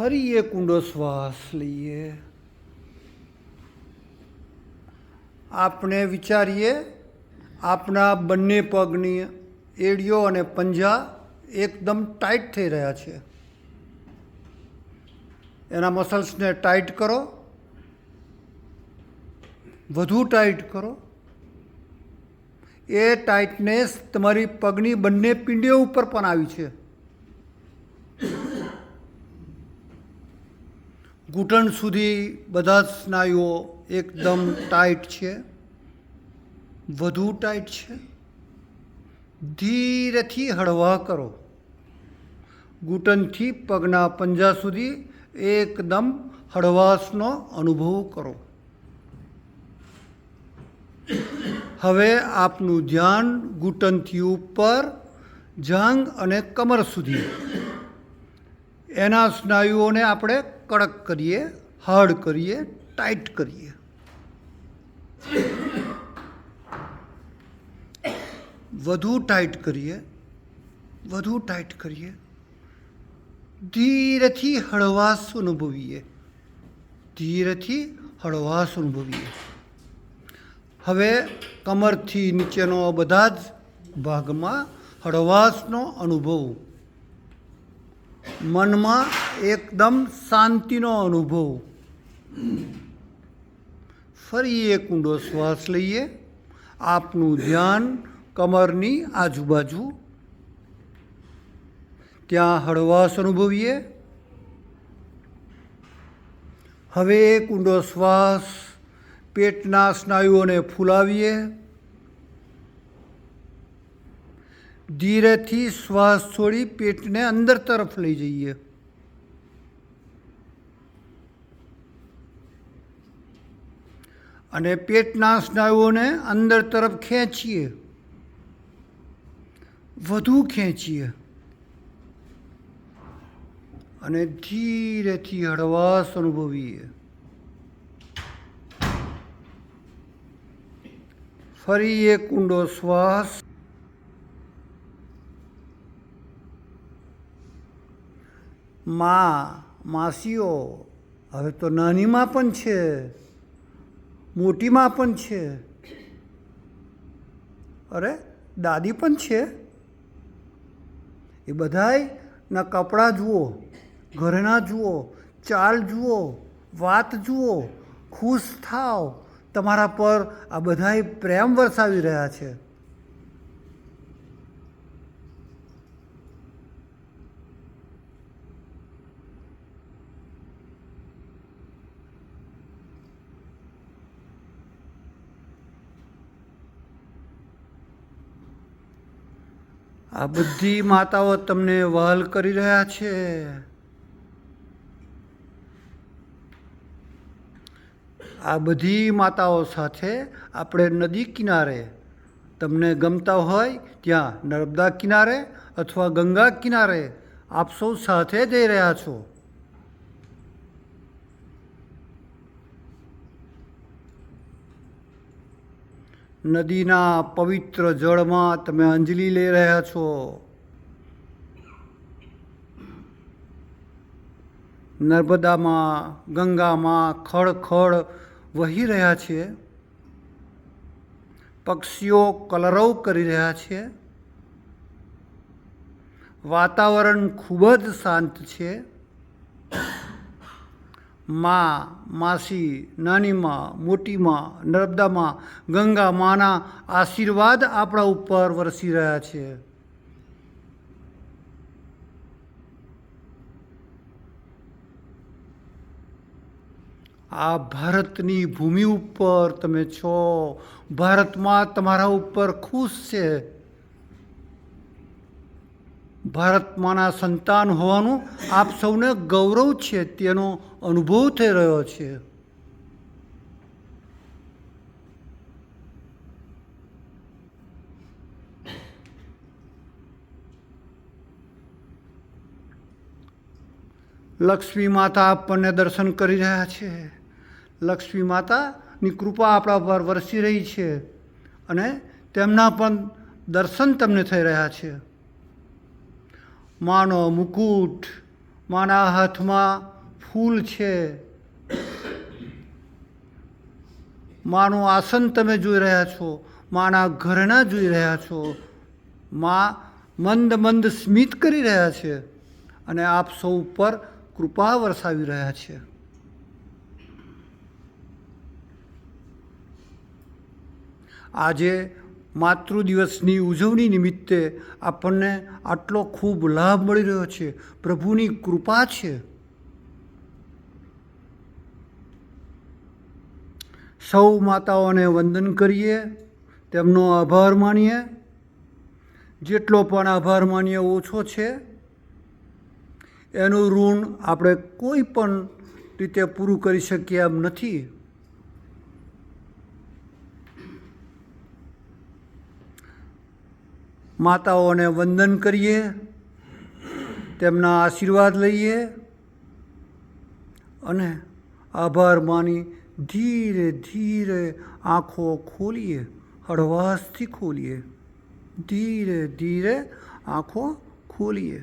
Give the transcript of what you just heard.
ફરી એક ઊંડો શ્વાસ લઈએ. આપણે વિચારીએ, આપણા બંને પગની એડીઓ અને પંજા એકદમ ટાઈટ થઈ રહ્યા છે. એના મસલ્સને ટાઈટ કરો. વધુ ટાઈટ કરો. એ ટાઈટનેસ તમારી પગની બંને પીંડીઓ ઉપર પણ આવી છે. ઘૂંટણ સુધી બધા સ્નાયુઓ એકદમ ટાઈટ છે. વધુ ટાઈટ છે. ધીરેથી હળવા કરો. ઘૂંટણથી પગના પંજા સુધી એકદમ હળવાશનો અનુભવ કરો. હવે આપનું ધ્યાન ઘૂંટણથી ઉપર જાંગ અને કમર સુધી. એના સ્નાયુઓને આપણે કડક કરીએ, હાર્ડ કરીએ, ટાઈટ કરીએ. વધુ ટાઈટ કરીએ, વધુ ટાઈટ કરીએ. ધીરેથી હળવાશ અનુભવીએ. ધીરેથી હળવાશ અનુભવીએ. હવે કમરથી નીચેનો બધા જ ભાગમાં હળવાશનો અનુભવ મનમાં એકદમ શાંતિનો અનુભવ. ફરી એક ઊંડો શ્વાસ લઈએ. આપનું ધ્યાન કમરની આજુબાજુ. ત્યાં હળવાશ અનુભવીએ. હવે એક ઊંડો શ્વાસ પેટના સ્નાયુઓને ફૂલાવીએ. ધીરેથી શ્વાસ છોડી પેટને અંદર તરફ લઈ જઈએ. અને પેટના સ્નાયુઓને અંદર તરફ ખેંચીએ. વધુ ખેંચીએ. અને ધીરેથી હળવાશ અનુભવીએ. ફરી એક ઊંડો શ્વાસ. માં, માસીઓ, હવે તો નાનીમાં પણ છે, મોટીમાં પણ છે. અરે, દાદી પણ છે. એ બધાયના કપડાં જુઓ ઘરના જુઓ, ચાલ જુઓ, વાત જુઓ, ખુશ થાવ. તમારા પર આ બધાય પ્રેમ વરસાવી રહ્યા છે. આ બધી માતાઓ તમને વહલ કરી રહ્યા છે. આ બધી માતાઓ સાથે આપણે નદી કિનારે તમને ગમતા હોય ત્યાં નર્મદા કિનારે અથવા ગંગા કિનારે આપ સૌ સાથે જઈ રહ્યા છો. નદીના પવિત્ર જળમાં તમે અંજલિ લઈ રહ્યા છો. નર્મદામાં, ગંગામાં ખળખળ વહી રહ્યા છે પક્ષીઓ કલરવ કરી રહ્યા છે. વાતાવરણ ખૂબ જ શાંત છે. માં, માસી, નાનીમાં, મોટીમાં, નર્મદામાં, ગંગા માના આશીર્વાદ આપણા ઉપર વરસી રહ્યા છે. આ ભારતની ભૂમિ ઉપર તમે છો. ભારતમાં તમારા ઉપર ખુશ છે. ભારતમાંના સંતાન હોવાનું આપ સૌને ગૌરવ છે, તેનો અનુભવ થઈ રહ્યો છે. લક્ષ્મી માતા આપણને દર્શન કરી રહ્યા છે. લક્ષ્મી માતાની કૃપા આપણા પર વરસી રહી છે અને તેમના પણ દર્શન તમને થઈ રહ્યા છે. માનો મુકુટ, માના હાથમાં ફૂલ છે. માનું આસન તમે જોઈ રહ્યા છો, માના ઘરના જોઈ રહ્યા છો. મા મંદ મંદ સ્મિત કરી રહ્યા છે અને આપ સૌ ઉપર કૃપા વરસાવી રહ્યા છે. આજે માતૃ દિવસની ઉજવણી નિમિત્તે આપણને આટલો ખૂબ લાભ મળી રહ્યો છે. પ્રભુની કૃપા છે. સૌ માતાઓને વંદન કરીએ, તેમનો આભાર માનીએ. જેટલો પણ આભાર માનીએ, ઓછો છે. એનું ઋણ આપણે કોઈ પણ રીતે પૂરું કરી શકીએ એમ નથી. માતાઓને વંદન કરીએ, તેમના આશીર્વાદ લઈએ અને આભાર માની ધીરે ધીરે આંખો ખોલીએ, હળવાશથી ખોલીએ, ધીરે ધીરે આંખો ખોલીએ.